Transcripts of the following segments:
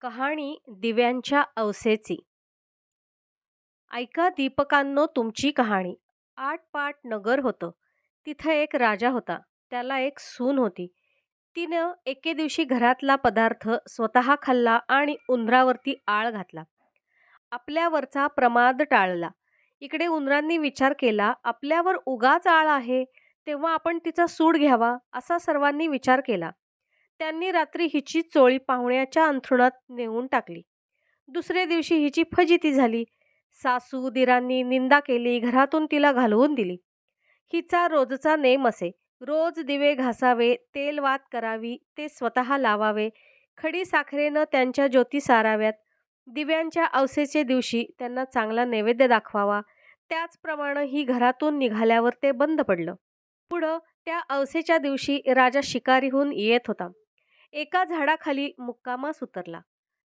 कहाणी दिव्यांच्या अवसेची. ऐका दीपकांनो तुमची कहाणी. आटपाट नगर होतं. तिथं एक राजा होता. त्याला एक सून होती. तिनं एके दिवशी घरातला पदार्थ स्वतः खाल्ला आणि उंदरावरती आळ घातला. आपल्यावरचा प्रमाद टाळला. इकडे उंदरांनी विचार केला आपल्यावर उगाच आळ आहे. तेव्हा आपण तिचा सूड घ्यावा असा सर्वांनी विचार केला. त्यांनी रात्री हिची चोळी पाहुण्याच्या अंथरुणात नेऊन टाकली. दुसऱ्या दिवशी हिची फजिती झाली. सासू दिरांनी निंदा केली घरातून तिला घालवून दिली. हिचा रोजचा नेम असे रोज दिवे घासावे तेल वात करावी ते स्वतः लावावे खडी साखरेनं त्यांच्या ज्योती साराव्यात दिव्यांच्या अवसेचे दिवशी त्यांना चांगला नैवेद्य दाखवावा त्याचप्रमाणे ही घरातून निघाल्यावर ते बंद पडलं. पुढं त्या अवसेच्या दिवशी राजा शिकारीहून येत होता. एका झाडाखाली मुक्कामास उतरला.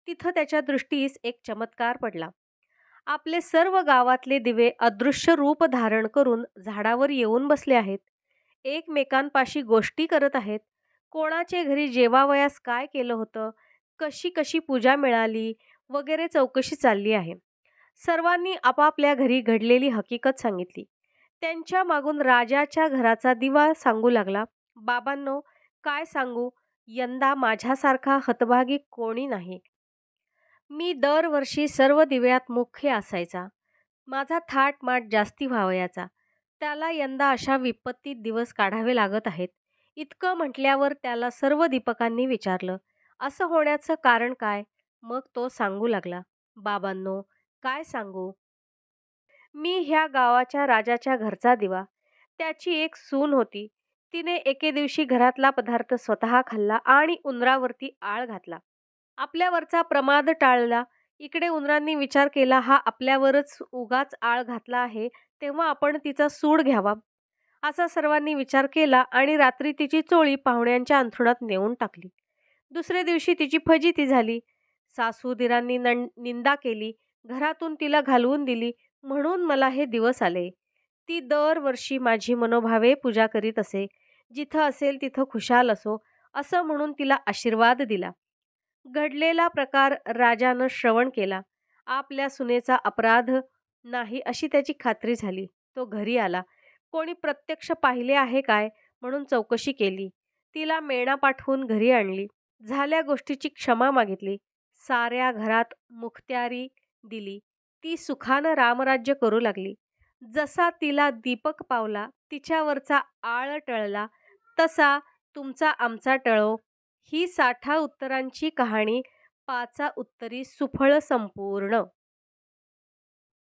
तिथं त्याच्या दृष्टीस एक चमत्कार पडला. आपले सर्व गावातले दिवे अदृश्य रूप धारण करून झाडावर येऊन बसले आहेत. एकमेकांपाशी गोष्टी करत आहेत. कोणाचे घरी जेवावयास काय केलं होतं? कशी कशी पूजा मिळाली? वगैरे चौकशी चालली आहे. सर्वांनी आपापल्या घरी घडलेली हकीकत सांगितली. त्यांच्या मागून राजाच्या घराचा दिवा सांगू लागला. बाबांनो काय सांगू? यंदा माझ्यासारखा हतभागी कोणी नाही. मी दरवर्षी सर्व दिव्यात मुख्य असायचा. माझा थाटमाट जास्ती व्हावयाचा. त्याला यंदा अशा विपत्तीत दिवस काढावे लागत आहेत. इतकं म्हटल्यावर त्याला सर्व दीपकांनी विचारलं असं होण्याचं कारण काय? मग तो सांगू लागला बाबांनो काय सांगू? मी ह्या गावाच्या राजाच्या घरचा दिवा. त्याची एक सून होती. तिने एके दिवशी घरातला पदार्थ स्वतः खाल्ला आणि उंदरावरती आळ घातला. आपल्यावरचा प्रमाद टाळला. इकडे उंदरांनी विचार केला हा आपल्यावरच उगाच आळ घातला आहे तेव्हा आपण तिचा सूड घ्यावा. असा सर्वांनी विचार केला आणि रात्री तिची चोळी पाहुण्यांच्या अंथरुणात नेऊन टाकली. दुसऱ्या दिवशी तिची फजिती झाली. सासू दिरांनी निंदा केली. घरातून तिला घालवून दिली. म्हणून मला हे दिवस आले. ती दरवर्षी माझी मनोभावे पूजा करीत असे. जिथं असेल तिथं खुशाल असो असं म्हणून तिला आशीर्वाद दिला. घडलेला प्रकार राजानं श्रवण केला. आपल्या सुनेचा अपराध नाही अशी त्याची खात्री झाली. तो घरी आला. कोणी प्रत्यक्ष पाहिले आहे काय म्हणून चौकशी केली. तिला मेणा पाठवून घरी आणली. झाल्या गोष्टीची क्षमा मागितली. साऱ्या घरात मुखत्यारी दिली. ती सुखानं रामराज्य करू लागली. जसा तिला दीपक पावला तिच्यावरचा आळ टळला तसा तुमचा आमचा टळो. ही साठा उत्तरांची कहाणी पाचा उत्तरी सुफळ संपूर्ण.